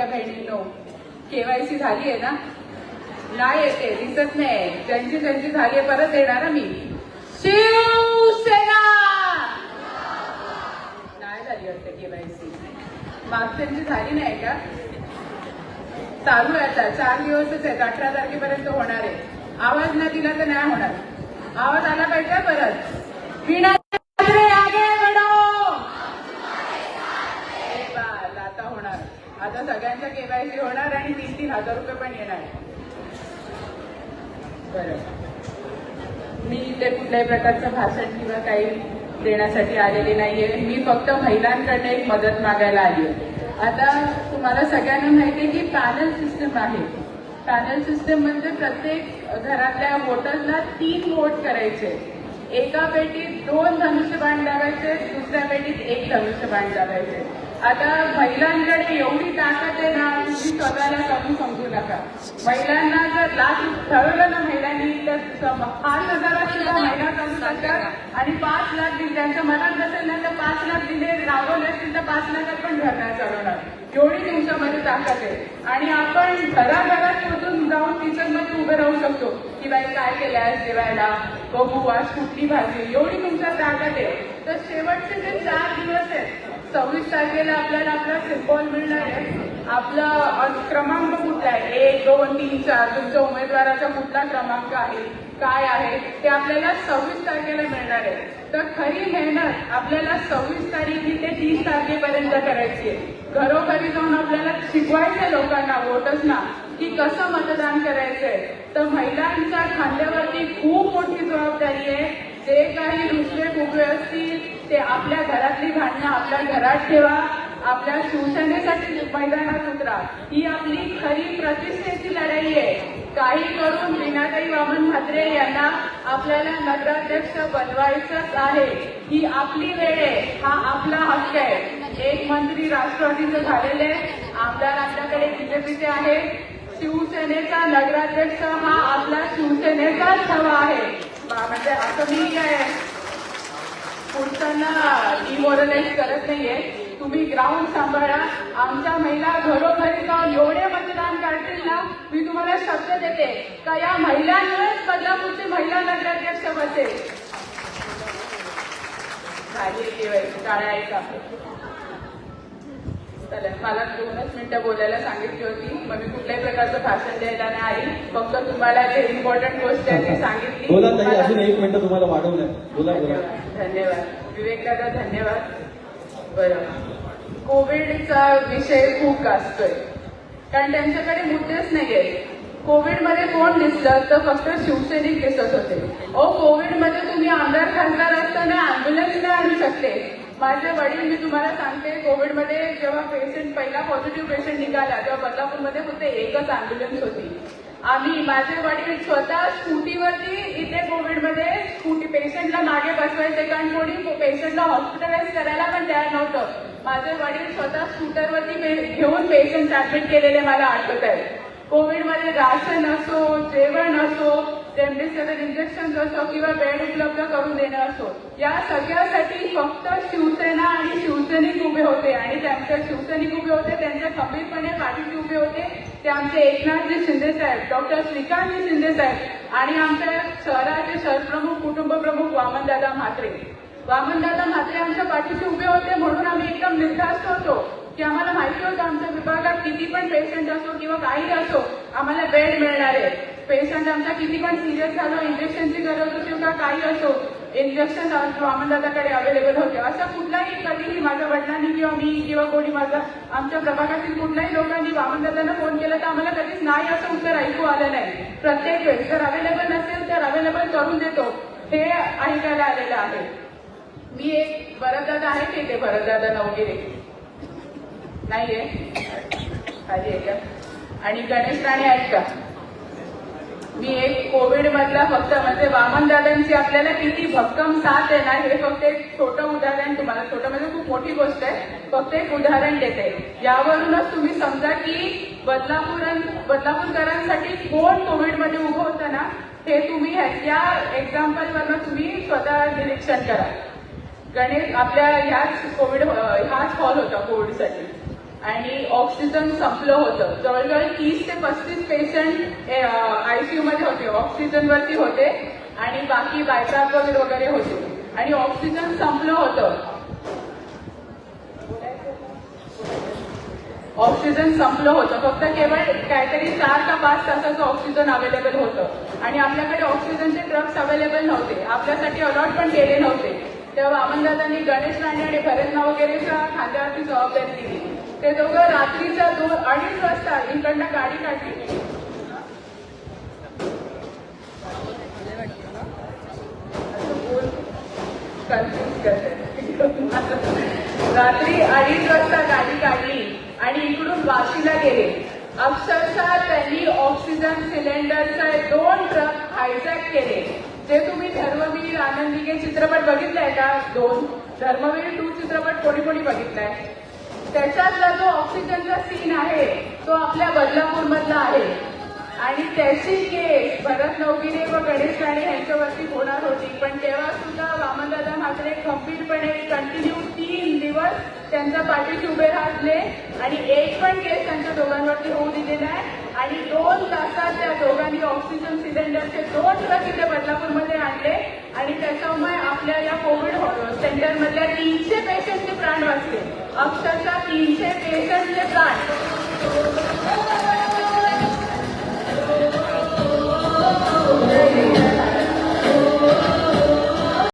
लाडक्या बहिणींनो केवायसी झाली आहे ना? नाही येते दिसत नाही ज्यांची ज्यांची झाली आहे परत येणार मी. शिवसेना! नाही झाली वाटतं केवायसी. मागच्यांची झाली नाही का? चालू आहे आता. चार दिवसच आहेत. अठरा तारखेपर्यंत होणार आहे. आवाज नाही दिला तर नाही होणार. आवाज आला पाहिजे परत. विना ठाकरे आगे बढो. हे बाल, आता होणार आता सगळ्यांच्या केवायसी होणार आणि तीन तीन हजार रुपये पण येणार बरं. मी इथे कुठल्याही प्रकारचं भाषण किंवा काही देण्यासाठी आलेली नाहीये. मी फक्त महिलांकडनं एक मदत मागायला आली आता तुम्हाला सगळ्यांना माहिती आहे की पॅनल सिस्टम आहे. पॅनल सिस्टम म्हणजे प्रत्येक घरातल्या वोटरला तीन वोट करायचे. एका पेटीत दोन धनुष्यबाण लावायचे दुसऱ्या पेटीत एक धनुष्यबाण लावायचे. आता महिलांकडे एवढी ताकद आहे ना स्वतःला कमी समजू नका. महिलांना जर लाच ठरवलं ना महिलांनी तर पाच हजारात सुद्धा महिला करू शकतात. आणि पाच लाख दिले त्यांच्या मनात नसेल ना तर पाच लाख दिले राबवले असतील तर पाच लाखात पण धरणार चालवणार एवढी तुमच्यामध्ये ताकद आहे. आणि आपण घराघरात शोधून जाऊन किचनमध्ये उभे राहू शकतो. की बाई काय केलं आज जेवायला? बघू आज कुठली भाजी? एवढी तुमच्यात ताकद आहे. तर शेवटचे जे सव्वीस तारखेला आपल्याला आपला सिम्बॉल मिळणार आहे. आपला क्रमांक कुठला आहे? एक दोन तीन चार. तुमच्या उमेदवाराचा कुठला क्रमांक आहे? काय आहे? ते आपल्याला सव्वीस तारखेला मिळणार आहे. तर खरी मेहनत आपल्याला सव्वीस तारीख ते तीस तारखेपर्यंत करायची आहे. घरोघरी जाऊन आपल्याला शिकवायचं लोकांना वोटर्सना की कसं मतदान करायचंय. तर महिलांच्या खांद्यावरती खूप मोठी जबाबदारी आहे. जे काही दुसरे फुगवे असतील ते आपल्या घरातली भांडणं आपल्या घरात ठेवा आपल्या शिवसेनेसाठी मैदानात उतरा. ही आपली खरी प्रतिष्ठेची लढाई आहे. काही करून मीनाताई वामन म्हात्रे यांना आपल्याला नगराध्यक्ष बनवायचंच आहे. ही आपली वेळ आहे. हा आपला हक्क आहे. एक मंत्री राष्ट्रवादीचं झालेले आमदार आपल्याकडे बीजेपीचे आहे. शिवसेनेचा नगराध्यक्ष हा आपला शिवसेनेचाच हवा आहे. म्हणजे असं मी काय पुरुषांना डिमोरलाइज करत नाहीये. तुम्ही ग्राउंड सांभाळा. आमच्या महिला घरोघरी जाऊन एवढे मतदान काढतील ना मी तुम्हाला शब्द देते. का या महिलांमुळेच बदलापूरची महिला नगराध्यक्ष बसेल? झाली केवायची ऐका? चालेल. मला दोनच मिनिटं बोलायला सांगितली होती. मग मी कुठल्याही प्रकारचं भाषण द्यायला नाही फक्त तुम्हाला जे इम्पॉर्टंट गोष्ट आहे ती सांगितली. बोला ताई मला- अजून एक मिनिट तुम्हाला वाढवलंय. बोला बोला. धन्यवाद. धन्यवाद. विवेक दादा धन्यवाद. बरं. कोविडचा विषय खूप गाजतोय कारण त्यांच्याकडे मुद्देच नाहीये. कोविडमध्ये कोण दिसलं तर फक्त शिवसैनिक दिसत होते. ओ कोविडमध्ये तुम्ही आमदार खासदार असताना अँब्युलन्स नाही आणू शकते माझे वडील मी तुम्हाला सांगते कोविडमध्ये जेव्हा पेशंट पहिला पॉझिटिव्ह पेशंट निघाला तेव्हा बदलापूरमध्ये फक्त एकच अँब्युलन्स होती. आम्ही माझे वडील स्वतः स्कूटीवरती इथे कोविडमध्ये स्कूटी पेशंटला मागे बसवायचे कारण कोणी पेशंटला हॉस्पिटलाइज करायला पण तयार नव्हतं. माझे वडील स्वतः स्कूटरवरती पे- घेऊन पेशंट ऍडमिट केलेले मला आठवत आहे. कोविडमध्ये राशन असो जेवण असो रेमडेसिवीर इंजेक्शन असो किंवा बेड उपलब्ध करून देणं असो या सगळ्यासाठी फक्त शिवसेना आणि शिवसैनिक उभे होते आणि त्यांच्या शिवसैनिक उभे होते त्यांच्या खंबीरपणे पाठीशी उभे होते ते आमचे एकनाथजी शिंदे साहेब डॉक्टर श्रीकांतजी शिंदे साहेब आणि आमच्या शहराचे शहरप्रमुख कुटुंबप्रमुख वामनदादा म्हात्रे. वामनदादा म्हात्रे आमच्या पाठीशी उभे होते म्हणून आम्ही एकदम निर्धास्त होतो की आम्हाला माहिती होतं आमच्या विभागात किती पण पेशंट असो किंवा काही असो आम्हाला बेड मिळणार आहे. पेशंट आमचा किती पण सिरियस झालो इंजेक्शनची गरज होती किंवा काही असो इंजेक्शन वामनदादाकडे अवेलेबल होते. असं कुठलाही कधीही माझ्या वडिलांनी किंवा मी किंवा कोणी माझा आमच्या प्रभागातील कुठल्याही लोकांनी वामनदादांना फोन केला तर आम्हाला कधीच नाही असं उत्तर ऐकू आलं नाही. प्रत्येक वेळेस जर अवेलेबल नसेल तर अवेलेबल करून देतो. हे ऐकायला आलेलं आहे. मी एक भरतदादा आहे की ते भरतदादा नवगिरे नाहीये? खाली आहे का? आणि गणेश राणे आहेत का? मी एक कोविड मधला फक्त म्हणजे वामन दादांची आपल्याला किती भक्कम साथ आहे ना हे फक्त एक छोटं उदाहरण तुम्हाला. छोटं म्हणजे खूप मोठी गोष्ट आहे. फक्त एक उदाहरण देते. यावरूनच तुम्ही समजा की बदलापूर बदलापूरकरांसाठी कोण कोविडमध्ये उभं होतं ना हे तुम्ही ह्या- या एक्झाम्पलवरनं तुम्ही स्वतः निरीक्षण करा. गणेश आपल्या ह्याच कोविड हाच हॉल होता कोविडसाठी आणि ऑक्सिजन संपलं होतं. जवळजवळ तीस ते पस्तीस पेशंट आयसीयू मध्ये होते. ऑक्सिजनवरती होते आणि बाकी बायपास वगैरे वगैरे होते. आणि ऑक्सिजन संपलं होतं. ऑक्सिजन संपलं होतं. फक्त केवळ काहीतरी चार का पाच तासाचं ऑक्सिजन अवेलेबल होतं. आणि आपल्याकडे ऑक्सिजनचे ट्रक्स अवेलेबल नव्हते. आपल्यासाठी अलॉट पण केले नव्हते. तेव्हा वामनदादांनी गणेश राणे आणि भरतना वगैरेच्या खात्यावरती जबाबदारी दिली. ते दोघं रात्रीचा दोन अडीच वाजता इकडनं गाडी काढली. रात्री अडीच वाजता गाडी काढली आणि इकडून वाशीला गेले. अक्षरशः त्यांनी ऑक्सिजन सिलेंडरचा दोन ट्रक हायजॅक केले. जे तुम्ही धर्मवीर आनंदिके चित्रपट बघितलाय का? दोन. धर्मवीर टू चित्रपट कोणी कोणी बघितलाय? त्याच्यातला जो ऑक्सिजनचा सीन आहे तो आपल्या बदलापूर मधला आहे. आणि त्याची केस भरत नवगिरे व गणेश राणे यांच्यावरती होणार होती. पण तेव्हा सुद्धा वामनदादा म्हात्रे खंबीरपणे कंटिन्यू तीन दिवस त्यांच्या पाठीशी उभे राहले. आणि एक पण केस त्यांच्या दोघांवरती होऊ दिलेला नाही आणि दोन तासात त्या दोघांनी ऑक्सिजन सिलेंडरचे दोन ट्रक इथे बदलापूरमध्ये आणले. आणि त्याच्यामुळे आपल्या या कोविड सेंटरमधल्या तीनशे पेशंटचे प्राण वाचले अक्षरशः तीनशे पेशंटचे प्राण